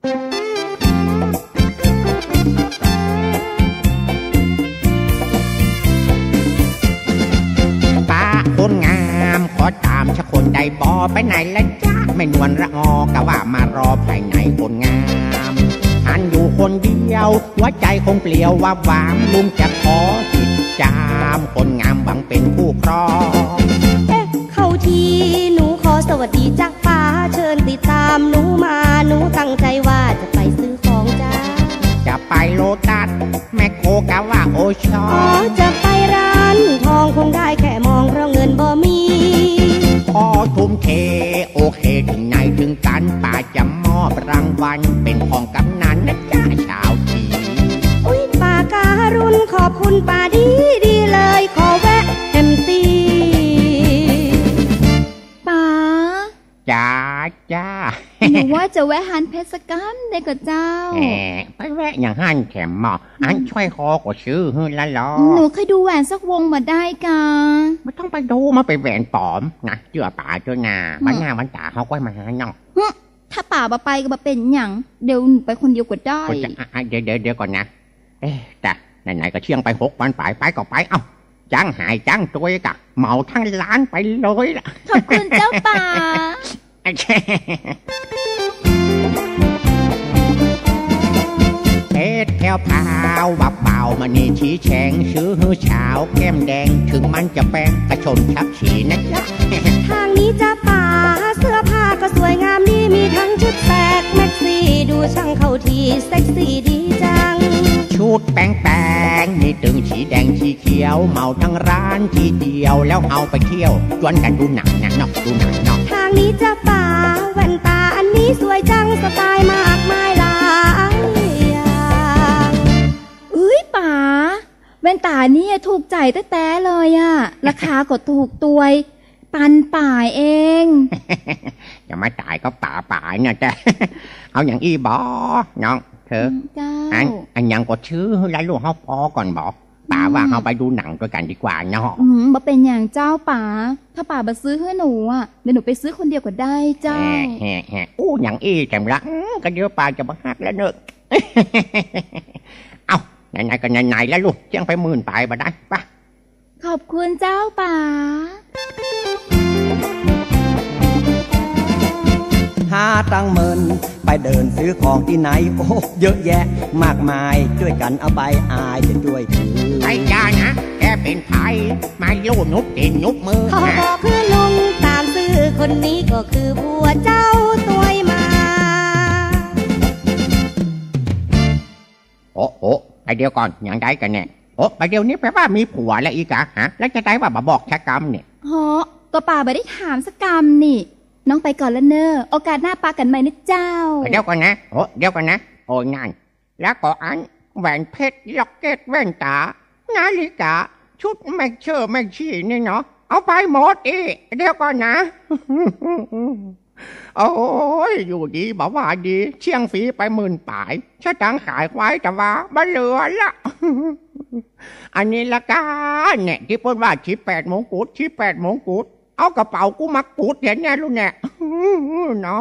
ป้าคนงามขอตามชะคนใดบอไปไหนละจ้าไม่นวลระออกะว่ามารอภายในคนงามหันอยู่คนเดียวหัวใจคงเปลี่ยวว่าหวามลุงจะขอติดจามคนงามามหนูมาหนูตั้งใจว่าจะไปซื้อของจ้า จะไปโลตัสแมคโครกะว่าโอชออ๋อจะไปร้านทองคงได้แค่มองเพราะเงินบ่มี พอทุ่มเทโอเคถึงไหนถึงกันป่าจะมอบรางวัลเป็นของกำนันนะจ้าชาวทีอุ้ยป้าการุณขอบคุณป้า จ้าจ้าหนูว่าจะแวะหันเพชรกรรมได้กับเจ้าแหมไปแวะอย่างหันแขมหมออันช่วยคอก็ชื่อฮื้นละล้อหนูเคยดูแหวนสักวงมาได้กะไม่ต้องไปดูมาไปแหวนปลอมนะเจือป่าเจือนาอืมวันหน้าวันตาเขาก็มาหาเนาะถ้าป่าบาไปก็บาเป็นหยังเดี๋ยวหนูไปคนเดียวก็ได้ก็จะอะอะเดี๋ยวเดี๋ยวเดี๋ยวก่อนนะเอ๊ะแต่ไหนๆก็เชียงไปหกวันไปไปก็ไปเอ้าจ้างหายจ้างตัวกะเหมาทั้งร้านไปเลยล่ะขอบคุณเจ้าป่า เพชรแถวพาววับเบามานี่ชี้แฉงชื่อหือเช้าแก้มแดง ถึงมันจะแป้งกระชนชักฉีนะจ๊ะทางนี้จะป่าเสื้อผ้าก็สวยงามดี มีทั้งชุดแสกแม็กซี่ดูช่างเข้าทีเซ็กซี่ดีจัง ชุดแป้งแป้งมีตึงสีแดงสีเขียว เมาทั้งร้านทีเดียวแล้วเอาไปเที่ยวชวนกันดูหนังนะเนาะดูหนังเนาะทางนี้จะป่าแว่นตาอันนี้สวยจังสไตล์มากมายหลายอย่างเอ้ยป๋าแว่นตาเนี่ยถูกใจแต้ๆเลยอะราคาก็ถูกตัวย ปันป่ายเองจะมาจ่ายก็ป่าป่าเนี่ยจ้ะเอาอย่างอีบอน้องเธอเจ้าอันอันยังก็ชื่อแล้วลูกเขาพอก่อนบอก ป่าว่าเขาไปดูหนังด้วยกันดีกว่าเนาะอืมบ่เป็นอย่างเจ้าป๋าถ้าป๋ามาซื้อให้หนูอะเดี๋ยวหนูไปซื้อคนเดียวก็ได้เจ้าแฮ่แฮ่แฮ่อู้อย่างอีแจมละอืมก็เดี๋ยวป่าจะมาหักแล้วเนอะเอาไหนๆก็ไหนๆแล้วลูกเจียงไปหมื่นไปมาได้ปะขอบคุณเจ้าป๋าหาตังค์เมิน ไปเดินซื้อของที่ไหน โอ้เยอะแยะมากมายช่วยกันเอาไปอายจะช่วยถือไอ้ยานะแกเป็นไผ่มาลูกนุบตีนนุบมือเขานะบอกคือลุงตามซื้อคนนี้ก็คือผัวเจ้าตัวยมาโอ้โหไปเดียวก่อนอย่างใดกันเนี่ยโอ้ไปเดียวนี้แปลว่ามีผัวแล้วอีกอะฮะแล้วจะได้ว่ามาบอกชะกรรมเนี่ยฮะก็ป๋าไม่ได้ถามสักกรรมนี่ น้องไปก่อนแล้วเนอะโอกาสหน้าปากันใหม่นะเจ้า เดี๋ยวก่อนนะโอ้เดี๋ยวก่อนนะ โอ้นั่นแล้วก็อันแหวนเพชรล็อกเก็ตแว่นตา นาฬิกา ชุดแม่เชื่อแม่ชี้นี่เนาะเอาไปหมดอีกเดี๋ยวก่อนนะ โอ้ย อยู่ดีบอกว่าดี เชียงฝีไปหมื่นป่ายชะตังขายไว้แต่ว่าบ่เหลือละอันนี้ละกันเนี่ยที่พูดว่าชีแปดมงกุฎชีแปดมงกุฎ เอากระเป๋ากูมักุดเห็นเนี่ยลูกเนี่ยน้อ